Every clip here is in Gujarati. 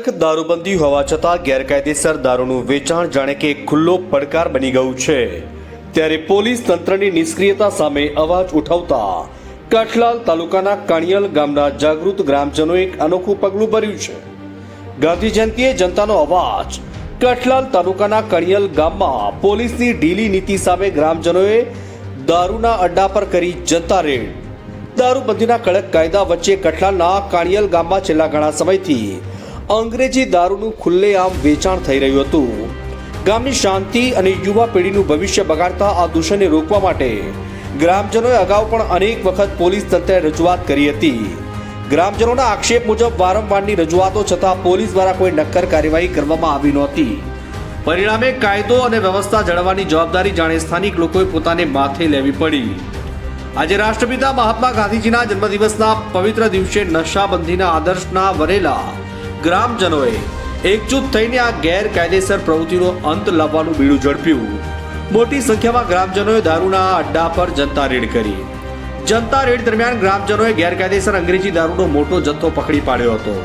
કડક દારૂબંધી હોવા છતાં ગેરકાયદેસર દારૂનું વેચાણ જાણે કે ખુલ્લો પડકાર બની ગયું છે. ત્યારે પોલીસ તંત્રની નિષ્ક્રિયતા સામે અવાજ ઉઠાવતા કાઠલાલ તાલુકાના કાણિયલ ગામના જાગૃત ગ્રામજનોએ એક અનોખું પગલું ભર્યું છે. ગાંધી જયંતિએ જનતાનો અવાજ કઠલાલ તાલુકાના કણિયલ ગામમાં પોલીસની ઢીલી નીતિ સામે ગ્રામજનોએ દારૂના અડ્ડા પર કરી જનતા રેડ. દારૂબંધીના કડક કાયદા વચ્ચે કઠલાલના કાણિયલ ગામમાં છેલ્લા ઘણા સમયથી અંગ્રેજી દારૂનું ખુલ્લેઆમ વેચાણ થઈ રહ્યું હતું. ગામની શાંતિ અને યુવા પેઢીનું ભવિષ્ય બગાડતા આ દૂષણને રોકવા માટે ગ્રામજનોએ અગાઉ પણ અનેક વખત પોલીસ તંત્રે રજૂઆત કરી હતી. ગ્રામજનોના આક્ષેપ મુજબ વારંવારની રજૂઆતો છતાં પોલીસ દ્વારા કોઈ નક્કર કાર્યવાહી કરવામાં આવી નહોતી. પરિણામે કાયદો અને વ્યવસ્થા જળવાની જવાબદારી જાણે સ્થાનિક લોકોએ પોતાને માથે લેવી પડી. આજે રાષ્ટ્રપિતા મહાત્મા ગાંધીજીના જન્મદિવસના પવિત્ર દિવસે નશાબંધીના આદર્શના વરેલા ગ્રામજનોએ એકજૂથ થઈને આ ગેરકાયદેસર પ્રવૃત્તિનો અંત લાવવાનું બીડું ઝડપ્યું. મોટી સંખ્યામાં ગ્રામજનોએ દારૂના અડ્ડા પર જનતા રેડ કરી. જનતા રેડ દરમિયાન ગ્રામજનોએ ગેરકાયદેસર અંગ્રેજી દારૂનો મોટો જથ્થો પકડી પાડ્યો હતો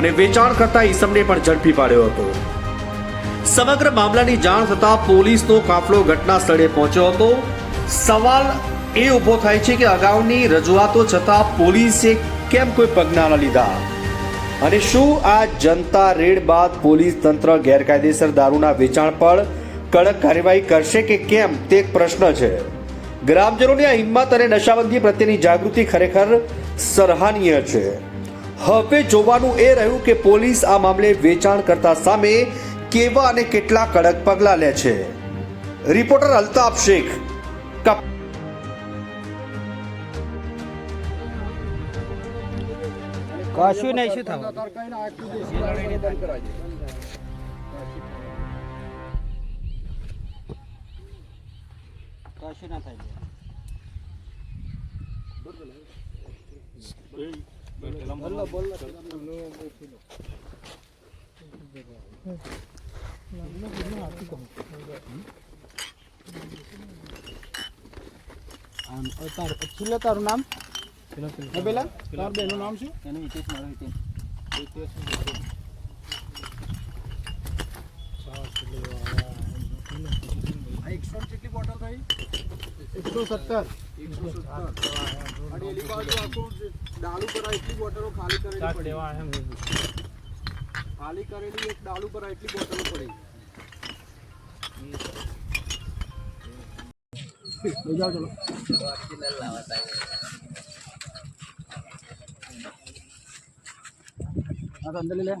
અને વેચાણ કરતા ઈસમને પણ ઝડપી પાડ્યો હતો. સમગ્ર મામલાની જાણ થતાં પોલીસનો કાફલો ઘટના સ્થળે પહોંચ્યો હતો. સવાલ એ ઊભો થાય છે કે અગાઉની રજૂઆતો છતાં પોલીસે કેમ કોઈ પગના ન લીધા? અને શું આ જનતા રેડ બાદ પોલીસ તંત્ર ગેરકાયદેસર દારૂના વેચાણ પર કડક કાર્યવાહી કરશે કે કેમ તે એક પ્રશ્ન છે. ગ્રામજનોની આ હિંમત અને નશાબંધી પ્રત્યેની જાગૃતિ ખરેખર સરાહનીય છે. હવે જોવાનું એ રહ્યું કે પોલીસ આ મામલે વેચાણ કરતા સામે કેવા અને કેટલા કડક પગલાં લે છે. રિપોર્ટર અલ્તાફ શેખ, કપ કશું નહીં શું થવું કશું ના થાય શું તારું નામ હે પેલા તાર બેનું નામ શું એનું હિતેશ મારો હિતેશ એકસો કેટલી બોટલ થઈ એકસો સત્તર એકસો સત્તર અને એની બાજુ આખું ડાલુ પર એટલી બોટલો ખાલી કરેલી પડી ખાલી કરેલી એક ડાલુ પર એટલી બોટલો પડી લઈ જાઓ ચલો હા તો અંદર લઈ લે